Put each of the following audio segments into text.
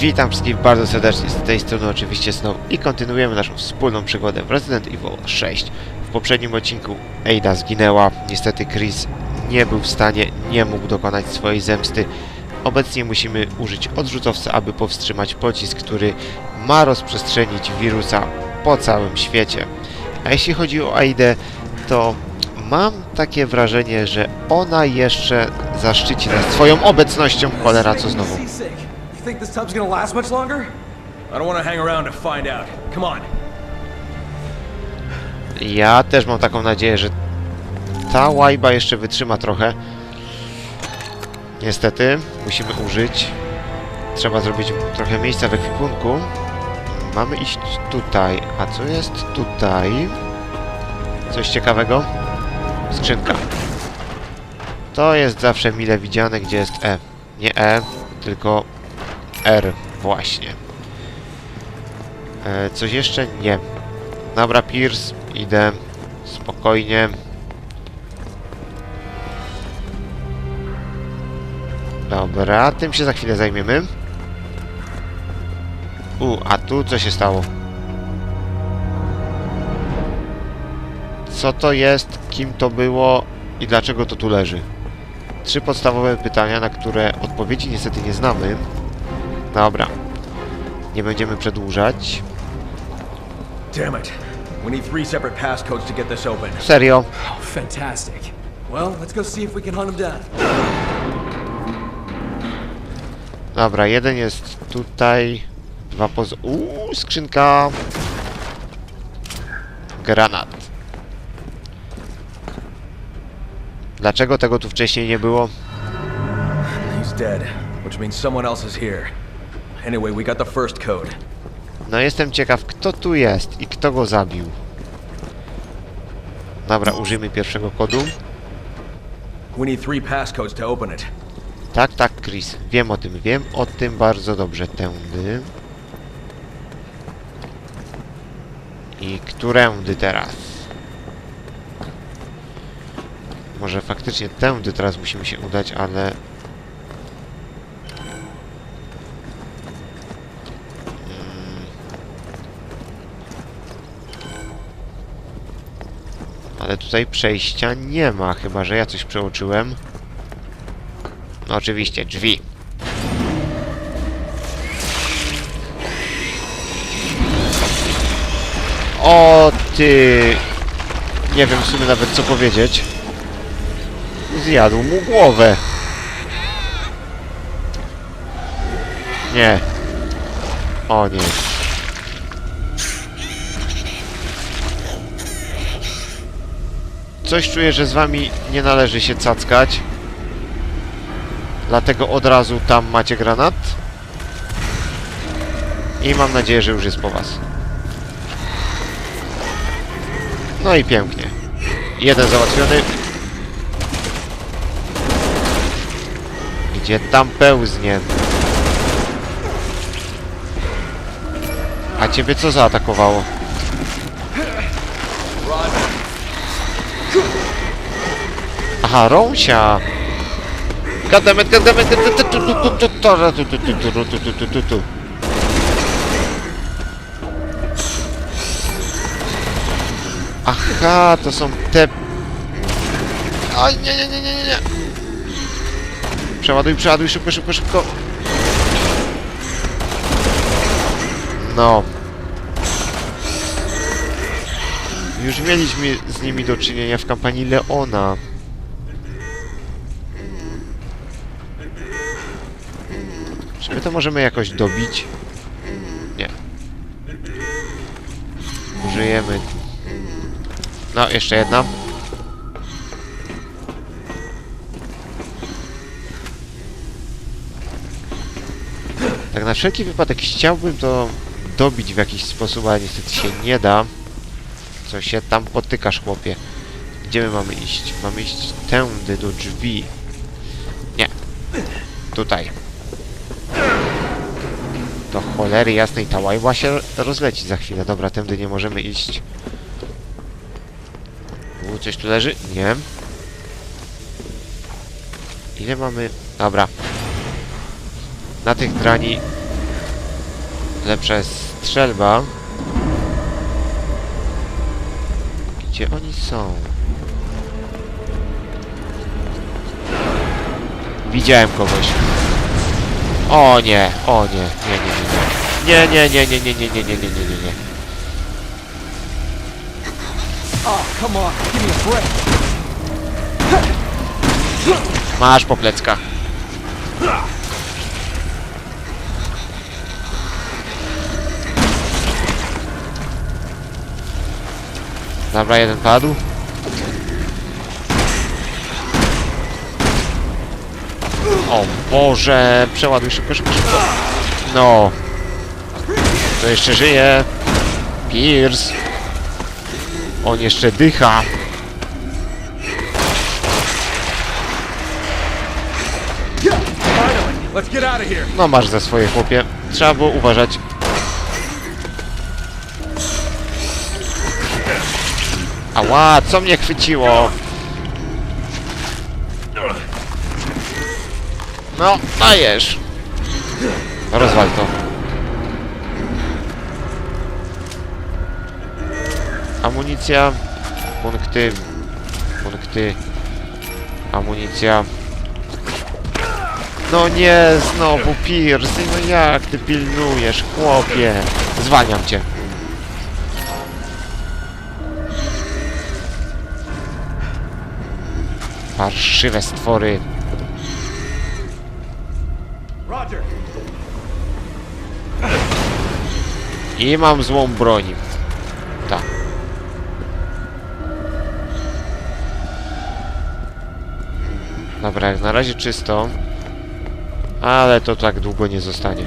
Witam wszystkich bardzo serdecznie, z tej strony oczywiście Snow i kontynuujemy naszą wspólną przygodę w Resident Evil 6. W poprzednim odcinku Ada zginęła, niestety Chris nie był w stanie, nie mógł dokonać swojej zemsty. Obecnie musimy użyć odrzutowca, aby powstrzymać pocisk, który ma rozprzestrzenić wirusa po całym świecie. A jeśli chodzi o Aidę, to mam takie wrażenie, że ona jeszcze zaszczyci nas swoją obecnością. Cholera, co znowu? Think this tub's gonna last much longer? I don't want to hang around to find out. Come on. Ja też mam taką nadzieję, że ta łajba jeszcze wytrzyma trochę. Niestety, musimy użyć. Trzeba zrobić trochę miejsca w ekwipunku. Mamy iść tutaj. A co jest tutaj? Coś ciekawego? Skrzynka. To jest zawsze mile widziane, gdzie jest E. Nie E, tylko R. Właśnie. E, coś jeszcze? Nie. Dobra, Pierce, idę spokojnie. Dobra, tym się za chwilę zajmiemy. U, a tu co się stało? Co to jest, kim to było i dlaczego to tu leży? Trzy podstawowe pytania, na które odpowiedzi niestety nie znamy. Dobra. Nie będziemy przedłużać. Damn it. We need three separate passcodes to get this open. Serio? Oh, fantastic. Well, let's go see if we can hunt him down. Dobra, jeden jest tutaj. Dwa poz... Uuu, skrzynka. Granat. Dlaczego tego tu wcześniej nie było? He's dead, which means someone else is here. Anyway, we got the first code. No jestem ciekaw, kto tu jest i kto go zabił. Dobra, użyjmy pierwszego kodu. We need three passcodes to open it. Tak, tak, Chris. Wiem o tym, wiem o tym bardzo dobrze. Tędy. I którędy teraz? Może faktycznie tędy teraz musimy się udać, ale... Mm. Ale tutaj przejścia nie ma, chyba że ja coś przeoczyłem. No oczywiście, drzwi. O ty! Nie wiem w sumie nawet co powiedzieć. Zjadł mu głowę. Nie. O nie. Coś czuję, że z wami nie należy się cackać. Dlatego od razu tam macie granat. I mam nadzieję, że już jest po was. No i pięknie. Jeden załatwiony. Gdzie tam pełznie? A ciebie co zaatakowało? Aha, Rąsia! Goddammit, goddammit, Aha, to są te... Nie, nie, nie, nie, nie, nie. Przeładuj, przeładuj, szybko, szybko, szybko. No. Już mieliśmy z nimi do czynienia w kampanii Leona. Czy my to możemy jakoś dobić? Nie. Użyjemy. No, jeszcze jedna. Tak na wszelki wypadek chciałbym to dobić w jakiś sposób, ale niestety się nie da. Co się tam potykasz, chłopie? Gdzie my mamy iść? Mamy iść tędy do drzwi. Nie. Tutaj. Do cholery jasnej ta łajba się rozleci za chwilę. Dobra, tędy nie możemy iść. U, coś tu leży? Nie. Ile mamy? Dobra. Na tych drani Lepsza jest strzelba. Gdzie oni są? Widziałem kogoś. O nie, o nie, nie, nie, nie, nie. Nie, nie, nie, nie, nie, nie, nie, nie, nie, nie. Oh. Masz po pleckach. Dobra, jeden padł. O Boże, przeładuj szybko, szybko, szybko. No. To jeszcze żyje. Pierce. On jeszcze dycha. No masz za swoje chłopie. Trzeba było uważać. Ała, co mnie chwyciło? No, dajesz. Rozwal to. Amunicja. Punkty. Punkty. Amunicja. No nie, znowu Pierce, no jak ty pilnujesz, chłopie? Zwalniam cię. Parszywe stwory. Roger. I mam złą broń. Tak. Dobra, jak na razie czysto. Ale to tak długo nie zostanie.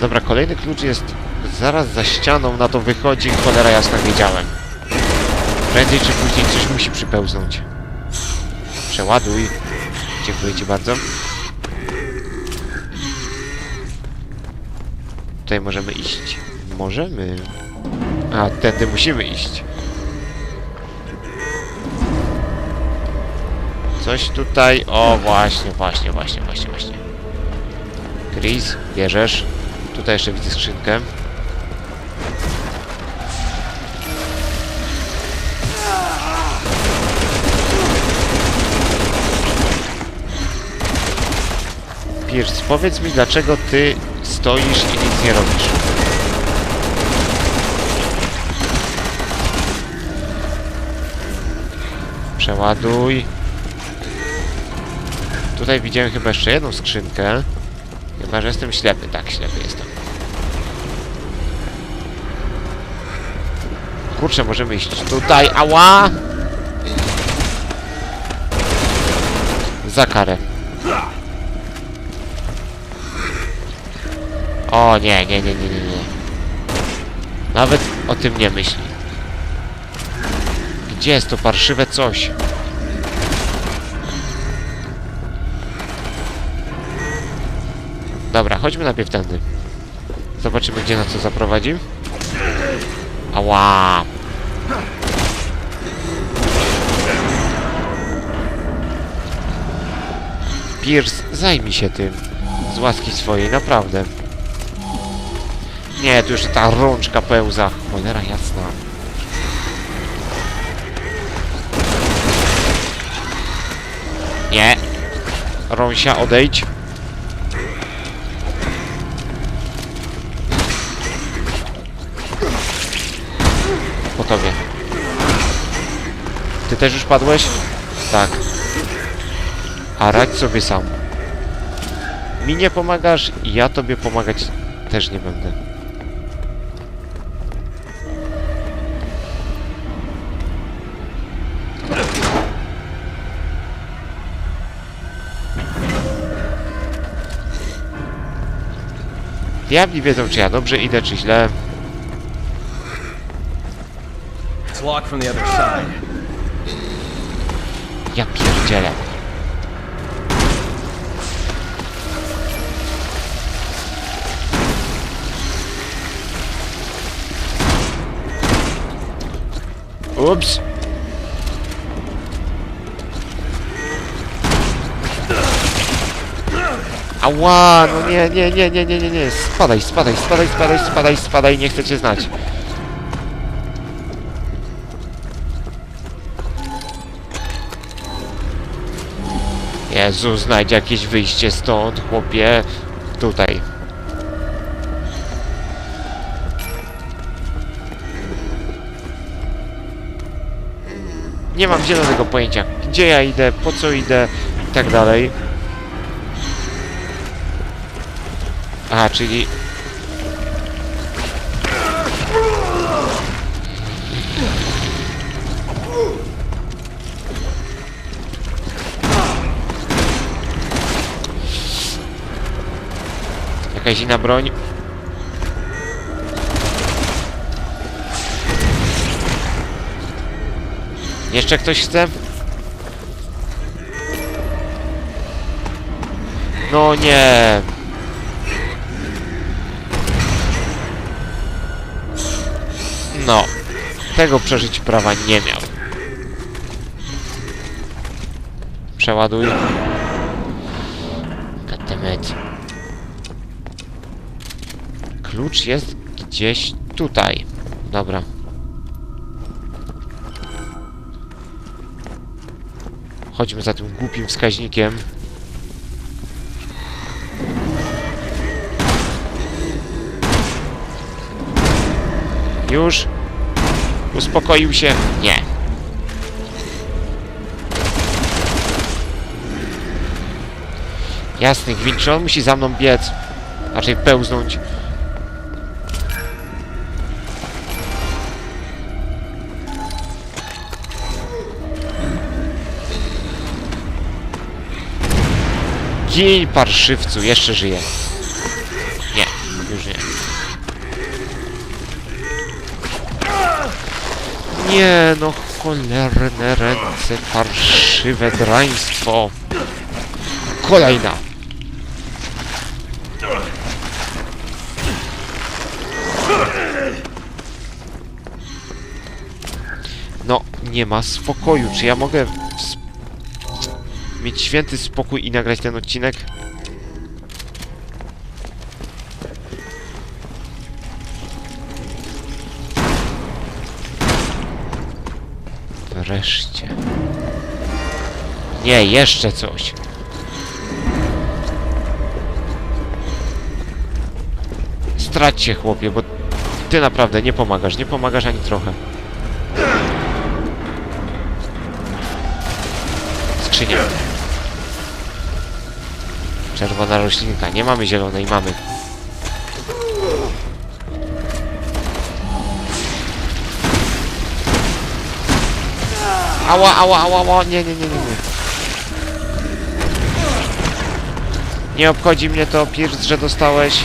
Dobra, kolejny klucz jest zaraz za ścianą, na to wychodzi, cholera jasna wiedziałem. Prędzej czy później coś musi przypełznąć. Przeładuj. Dziękuję Ci bardzo. Tutaj możemy iść. Możemy. A, tędy musimy iść. Coś tutaj... O, właśnie, właśnie, właśnie, właśnie, właśnie. Chris, bierzesz. Tutaj jeszcze widzę skrzynkę. Pierce, powiedz mi, dlaczego ty stoisz i nic nie robisz? Przeładuj. Tutaj widziałem chyba jeszcze jedną skrzynkę. Chyba, że jestem ślepy. Tak, ślepy jestem. Kurczę, możemy iść tutaj. Ała! Za karę. O nie, nie, nie, nie, nie, nie. Nawet o tym nie myśli. Gdzie jest to parszywe coś? Dobra, chodźmy najpierw tędy. Zobaczymy, gdzie nas to zaprowadzi. Ała! Pierce, zajmij się tym. Z łaski swojej, naprawdę. Nie, tu już ta rączka pełza. Cholera jasna. Nie. Rąsia, odejdź. Po tobie. Ty też już padłeś? Tak. A radź sobie sam. Mi nie pomagasz, ja tobie pomagać też nie będę. Diabli wiedzą, czy ja dobrze idę, czy źle. Ja pierdzielę. Ups. Ała, no nie, nie, nie, nie, nie, nie, nie. Spadaj, spadaj, spadaj, spadaj, spadaj, spadaj, nie chcę cię znać. Jezu, znajdź jakieś wyjście stąd, chłopie. Tutaj. Nie mam zielonego pojęcia, gdzie ja idę, po co idę i tak dalej. Aha, czyli... Jakaś inna broń. Jeszcze ktoś chce? No nie. No. Tego przeżyć prawa nie miał. Przeładuj. Goddammit. Klucz jest gdzieś tutaj. Dobra. Chodźmy za tym głupim wskaźnikiem. Już? Uspokoił się? Nie. Jasny gwint, czy on musi za mną biec? Raczej pełznąć. Gin, parszywcu, jeszcze żyje. Nie, no cholerne ręce, parszywe draństwo. Kolejna. No, nie ma spokoju. Czy ja mogę mieć święty spokój i nagrać ten odcinek? Nie, jeszcze coś. Strać się, chłopie, bo ty naprawdę nie pomagasz, nie pomagasz ani trochę. Skrzynia. Czerwona roślinka. Nie mamy zielonej, mamy. Ała, ała, ała, ała, nie, nie, nie, nie, nie. Nie obchodzi mnie to, Pierce, że dostałeś.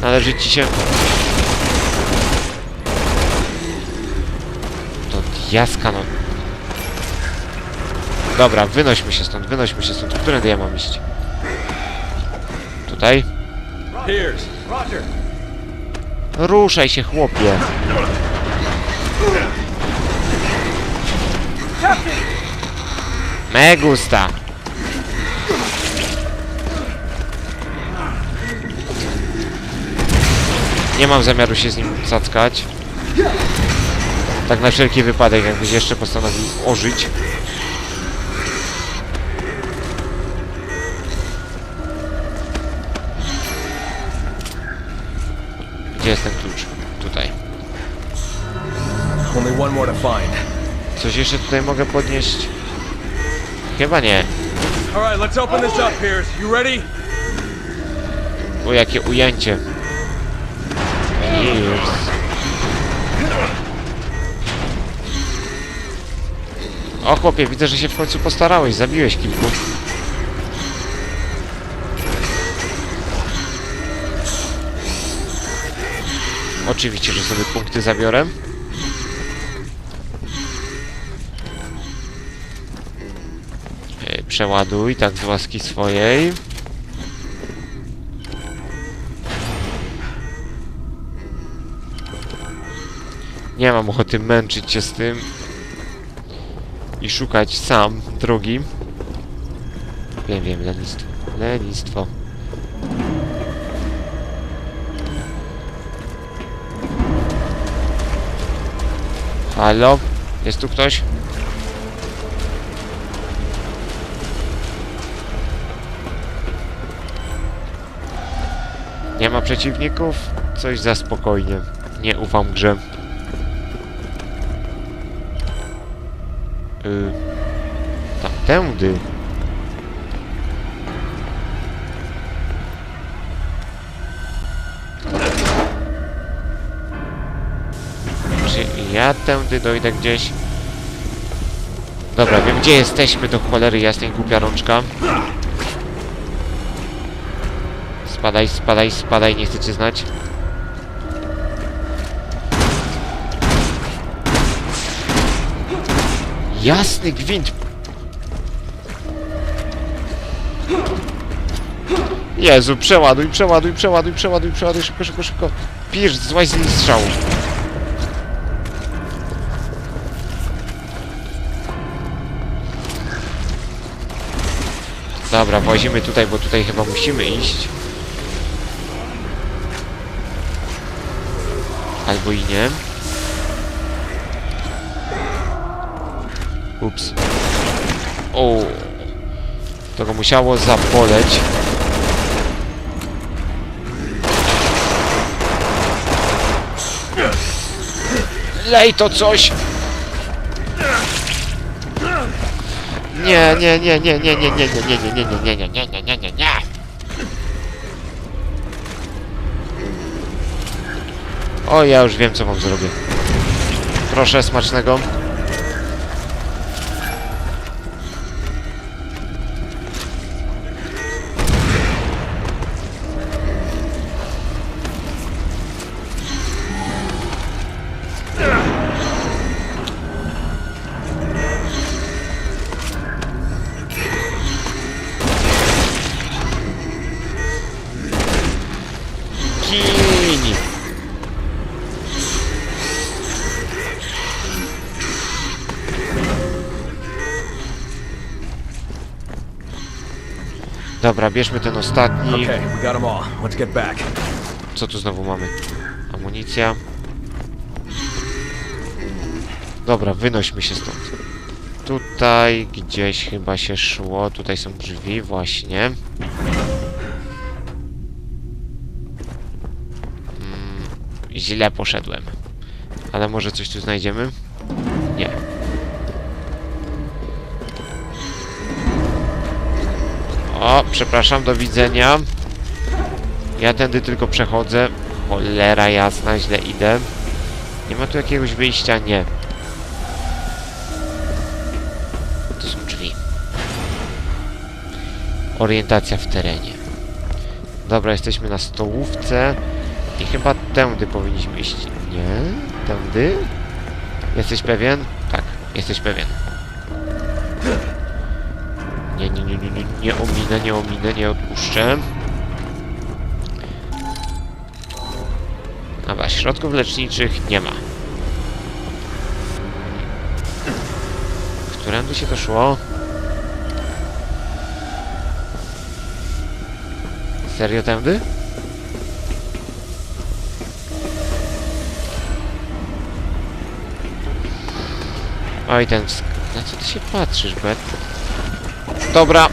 Należy ci się... To diaska, no. Dobra, wynośmy się stąd, wynośmy się stąd. Którędy ja mam iść? Tutaj? Ruszaj się, chłopie. Me gusta. Nie mam zamiaru się z nim cackać. Tak na wszelki wypadek, jakbyś jeszcze postanowił ożyć. Gdzie jest ten klucz? Tutaj. Coś jeszcze tutaj mogę podnieść? Chyba nie. O, jakie ujęcie. O chłopie, widzę, że się w końcu postarałeś. Zabiłeś kilku. Oczywiście, że sobie punkty zabiorę. Przeładuj, tak z łaski swojej. Nie mam ochoty męczyć się z tym i szukać sam drogi. Wiem, wiem, lenistwo. Lenistwo. Halo? Jest tu ktoś? Nie ma przeciwników? Coś za spokojnie. Nie ufam grze. Tamtędy. Czy ja tędy dojdę gdzieś? Dobra, wiem gdzie jesteśmy do cholery jasnej głupia rączka. Spadaj, spadaj, spadaj, nie chcecie znać. Jasny gwint! Jezu, przeładuj, przeładuj, przeładuj, przeładuj, przeładuj, szybko, szybko, szybko. Pisz, złaź z niej strzału. Dobra, włazimy tutaj, bo tutaj chyba musimy iść. Albo i nie. Ups. O. To go musiało zaboleć. Lej to coś! Nie, nie, nie, nie, nie, nie, nie, nie, nie, nie, nie, nie, nie, nie, nie, nie, nie, nie. O, ja już wiem, co wam zrobię. Proszę, smacznego. Dobra, bierzmy ten ostatni. Okay, we got them all. Let's get back. Co tu znowu mamy? Amunicja. Dobra, wynośmy się stąd. Tutaj gdzieś chyba się szło. Tutaj są drzwi, właśnie. Mm, źle poszedłem. Ale może coś tu znajdziemy? Przepraszam, do widzenia. Ja tędy tylko przechodzę. Cholera jasna, źle idę. Nie ma tu jakiegoś wyjścia? Nie. To są drzwi. Orientacja w terenie. Dobra, jesteśmy na stołówce. I chyba tędy powinniśmy iść. Nie? Tędy? Jesteś pewien? Tak, jesteś pewien. Nie, nie, nie, nie, nie, nie ominę, nie ominę, nie odpuszczę. Dobra, środków leczniczych nie ma. Którędy się to szło? Serio tędy? Oj, ten... Na co ty się patrzysz, Bet? Dobra,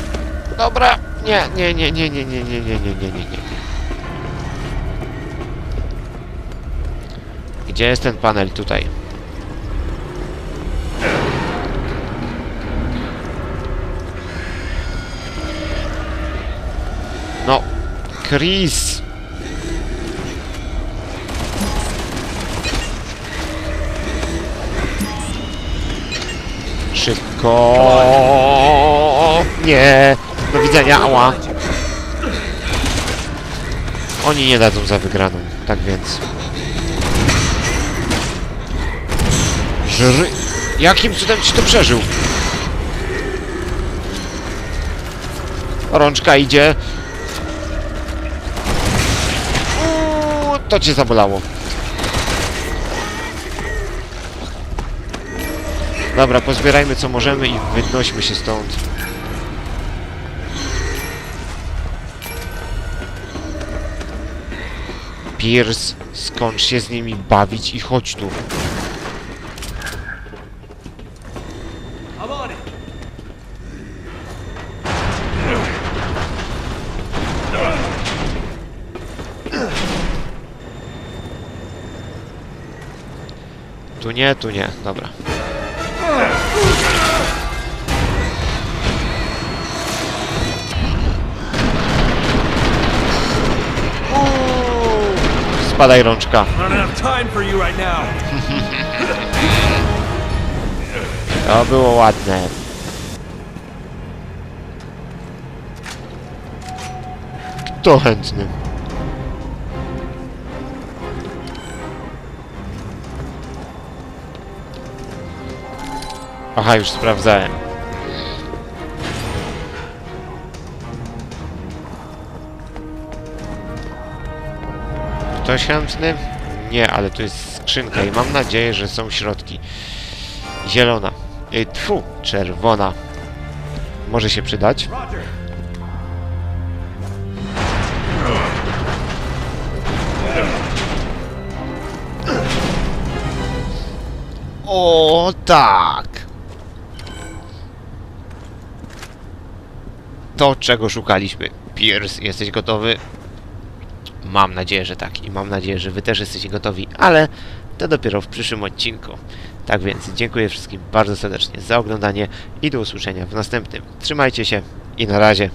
dobra, nie, nie, nie, nie, nie, nie, nie, nie, nie, nie, nie, nie. Gdzie jest ten panel tutaj? No, Chris! Szybko! Nie! Do widzenia, ała! Oni nie dadzą za wygraną, tak więc... Żry... Jakim cudem ci to przeżył? Rączka idzie. Uuu, to cię zabolało. Dobra, pozbierajmy co możemy i wynośmy się stąd. Pierce, skończ się z nimi bawić i chodź tu. Tu nie, tu nie, dobra. Spadaj rączka. To było ładne. Kto chętny? Aha, już sprawdzałem. Ktoś chętny? Nie, ale tu jest skrzynka i mam nadzieję, że są środki. Zielona. Ej, tfu, czerwona. Może się przydać. O tak! To, czego szukaliśmy. Pierce, jesteś gotowy? Mam nadzieję, że tak. I mam nadzieję, że wy też jesteście gotowi, ale to dopiero w przyszłym odcinku. Tak więc dziękuję wszystkim bardzo serdecznie za oglądanie i do usłyszenia w następnym. Trzymajcie się i na razie.